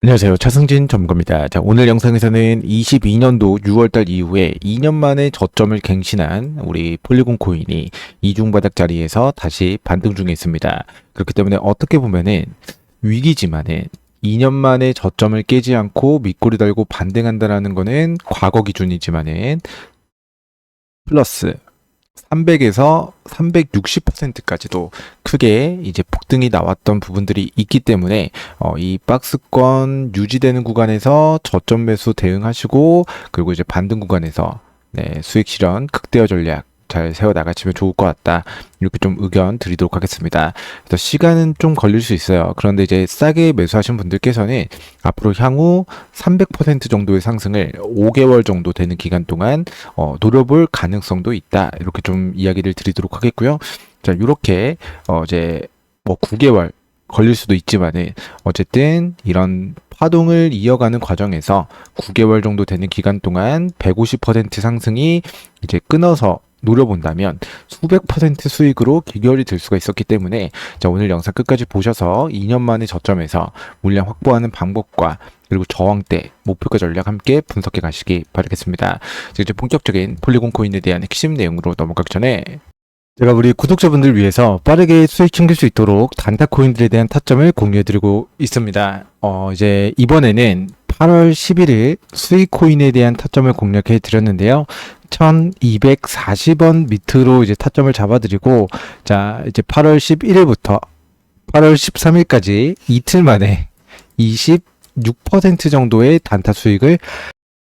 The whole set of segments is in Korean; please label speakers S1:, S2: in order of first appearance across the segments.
S1: 안녕하세요. 차승진 전문가입니다. 자, 오늘 영상에서는 22년도 6월달 이후에 2년 만에 저점을 갱신한 우리 폴리곤 코인이 이중바닥 자리에서 다시 반등 중에 있습니다. 그렇기 때문에 어떻게 보면은 위기지만은 2년 만에 저점을 깨지 않고 밑꼬리 달고 반등한다라는 거는 과거 기준이지만은 플러스 300에서 360%까지도 크게 이제 폭등이 나왔던 부분들이 있기 때문에 어, 이 박스권 유지되는 구간에서 저점 매수 대응하시고 그리고 이제 반등 구간에서 네, 수익 실현 극대화 전략 잘 세워 나가시면 좋을 것 같다. 이렇게 좀 의견 드리도록 하겠습니다. 그래서 시간은 좀 걸릴 수 있어요. 그런데 이제 싸게 매수하신 분들께서는 앞으로 향후 300% 정도의 상승을 5개월 정도 되는 기간 동안 어, 노려볼 가능성도 있다. 이렇게 좀 이야기를 드리도록 하겠고요. 자, 이렇게 어, 이제 뭐 9개월 걸릴 수도 있지만은 어쨌든 이런 파동을 이어가는 과정에서 9개월 정도 되는 기간 동안 150% 상승이 이제 끊어서 노려본다면 수백 퍼센트 수익으로 귀결이 될 수가 있었기 때문에 자 오늘 영상 끝까지 보셔서 2년 만에 저점에서 물량 확보하는 방법과 그리고 저항대 목표가 전략 함께 분석해 가시기 바라겠습니다. 자, 이제 본격적인 폴리곤 코인에 대한 핵심 내용으로 넘어가기 전에 제가 우리 구독자분들 위해서 빠르게 수익 챙길 수 있도록 단타 코인들에 대한 타점을 공유해드리고 있습니다. 어, 이제 이번에는 8월 11일 수익 코인에 대한 타점을 공략해 드렸는데요. 1240원 밑으로 이제 타점을 잡아드리고, 자, 이제 8월 11일부터 8월 13일까지 이틀 만에 26% 정도의 단타 수익을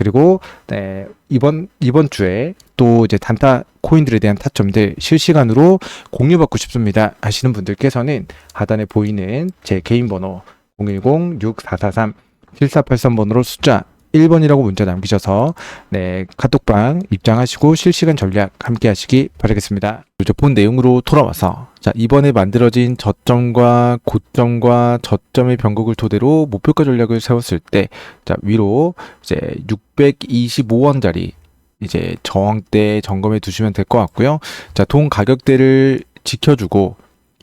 S1: 그리고 네, 이번 이번 주에 또 이제 단타 코인들에 대한 타점들 실시간으로 공유받고 싶습니다. 하시는 분들께서는 하단에 보이는 제 개인 번호 010-6443-7483번으로 숫자 1번이라고 문자 남기셔서 네 카톡방 입장하시고 실시간 전략 함께 하시기 바라겠습니다. 본 내용으로 돌아와서 자 이번에 만들어진 저점과 고점과 저점의 변곡을 토대로 목표가 전략을 세웠을 때 자 위로 이제 625원짜리 이제 저항대 점검해 두시면 될 것 같고요. 자 동 가격대를 지켜주고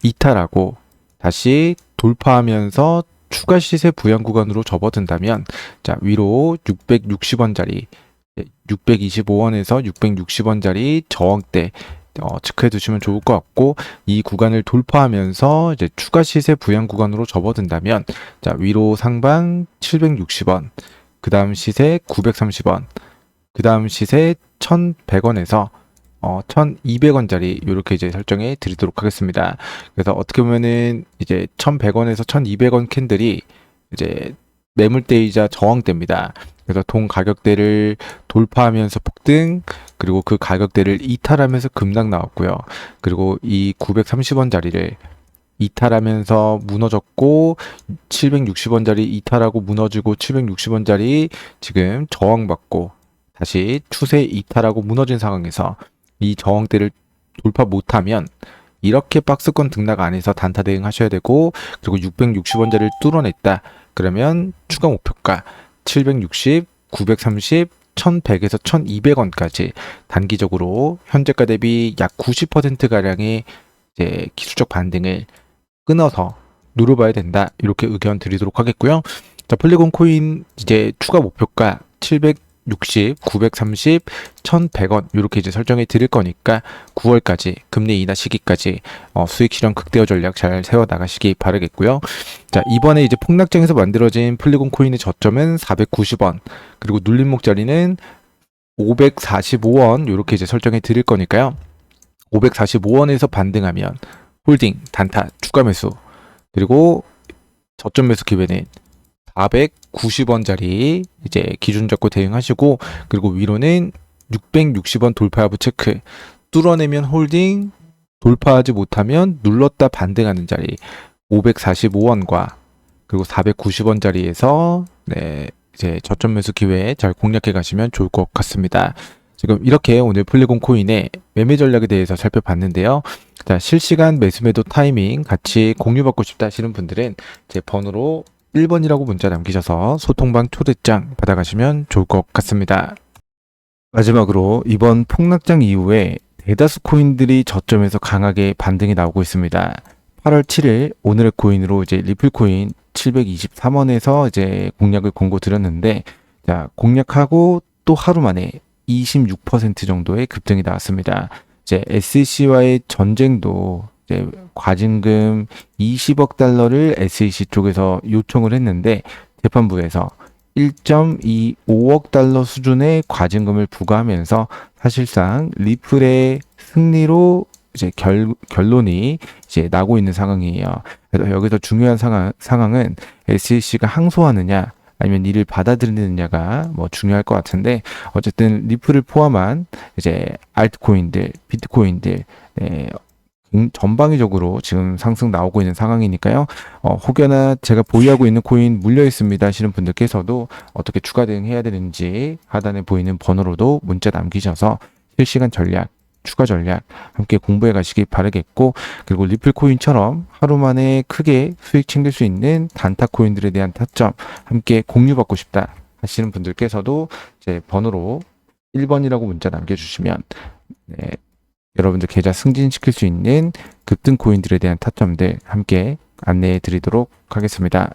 S1: 이탈하고 다시 돌파하면서 추가 시세 부양 구간으로 접어든다면 자 위로 660원짜리 625원에서 660원짜리 저항대 어, 체크해 두시면 좋을 것 같고 이 구간을 돌파하면서 이제 추가 시세 부양 구간으로 접어든다면 자 위로 상방 760원 그 다음 시세 930원 그 다음 시세 1100원에서 어, 1200원짜리 이렇게 이제 설정해 드리도록 하겠습니다. 그래서 어떻게 보면은 이제 1100원에서 1200원 캔들이 이제 매물대이자 저항대입니다. 그래서 동 가격대를 돌파하면서 폭등 그리고 그 가격대를 이탈하면서 급락 나왔고요. 그리고 이 930원짜리를 이탈하면서 무너졌고 760원짜리 이탈하고 무너지고 760원짜리 지금 저항받고 다시 추세 이탈하고 무너진 상황에서 이 저항대를 돌파 못하면 이렇게 박스권 등락 안에서 단타 대응 하셔야 되고 그리고 660원짜리를 뚫어냈다. 그러면 추가 목표가 760, 930, 1100에서 1200원까지 단기적으로 현재가 대비 약 90%가량의 이제 기술적 반등을 끊어서 누려봐야 된다. 이렇게 의견 드리도록 하겠고요. 자 폴리곤 코인 이제 추가 목표가 700 960, 930, 1100원 이렇게 이제 설정해 드릴 거니까 9월까지 금리 인하 시기까지 어, 수익 실현 극대화 전략 잘 세워 나가시기 바라겠고요. 자, 이번에 이제 폭락장에서 만들어진 플리곤 코인의 저점은 490원, 그리고 눌림목 자리는 545원 이렇게 이제 설정해 드릴 거니까요. 545원에서 반등하면 홀딩, 단타, 추가 매수, 그리고 저점 매수 기회는 490원짜리 이제 기준 잡고 대응하시고 그리고 위로는 660원 돌파 여부 체크 뚫어내면 홀딩 돌파하지 못하면 눌렀다 반등하는 자리 545원과 그리고 490원짜리에서 네 이제 저점 매수 기회 잘 공략해 가시면 좋을 것 같습니다. 지금 이렇게 오늘 플리곤 코인의 매매 전략에 대해서 살펴봤는데요. 자, 실시간 매수 매도 타이밍 같이 공유받고 싶다 하시는 분들은 제 번호로 1번이라고 문자 남기셔서 소통방 초대장 받아가시면 좋을 것 같습니다. 마지막으로 이번 폭락장 이후에 대다수 코인들이 저점에서 강하게 반등이 나오고 있습니다. 8월 7일 오늘의 코인으로 이제 리플 코인 723원에서 이제 공략을 공고 드렸는데 자, 공략하고 또 하루 만에 26% 정도의 급등이 나왔습니다. 이제 SEC와의 전쟁도 이제 과징금 20억 달러를 SEC 쪽에서 요청을 했는데 재판부에서 1.25억 달러 수준의 과징금을 부과하면서 사실상 리플의 승리로 이제 결, 결론이 이제 나고 있는 상황이에요. 그래서 여기서 중요한 상황, 상황은 SEC가 항소하느냐 아니면 이를 받아들이느냐가 뭐 중요할 것 같은데 어쨌든 리플을 포함한 이제 알트코인들, 비트코인들 네, 음, 전방위적으로 지금 상승 나오고 있는 상황이니까요. 어, 혹여나 제가 보유하고 있는 코인 물려 있습니다 하시는 분들께서도 어떻게 추가 대응해야 되는지 하단에 보이는 번호로도 문자 남기셔서 실시간 전략, 추가 전략 함께 공부해 가시기 바라겠고 그리고 리플 코인처럼 하루 만에 크게 수익 챙길 수 있는 단타 코인들에 대한 타점 함께 공유받고 싶다 하시는 분들께서도 제 번호로 1번이라고 문자 남겨주시면 네, 여러분들 계좌 승진시킬 수 있는 급등 코인들에 대한 타점들 함께 안내해 드리도록 하겠습니다.